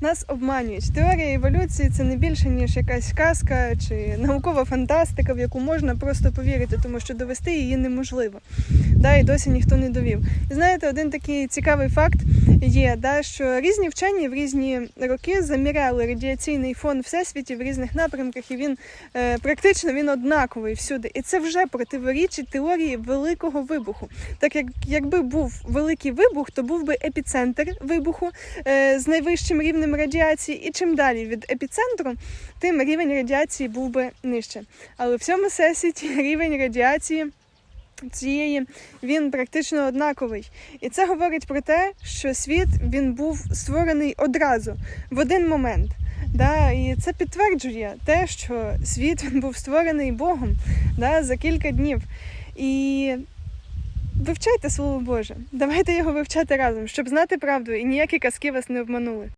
Нас обманюють. Теорія еволюції це не більше ніж якась казка чи наукова фантастика, в яку можна просто повірити, тому що довести її неможливо. Да, і досі ніхто не довів. І знаєте, один такий цікавий факт є, да, що різні вчені в різні роки заміряли радіаційний фон всесвіті в різних напрямках, і він е, практично він однаковий всюди. І це вже противорічить теорії великого вибуху. Так як якби був великий вибух, то був би епіцентр вибуху е, з найвищим рівнем радіації, і чим далі від епіцентру, тим рівень радіації був би нижче. Але в цьому всесвіті рівень радіації цієї він практично однаковий. І це говорить про те, що світ він був створений одразу в один момент. Да, і це підтверджує те, що світ він був створений Богом да, за кілька днів. І вивчайте Слово Боже. Давайте його вивчати разом, щоб знати правду і ніякі казки вас не обманули.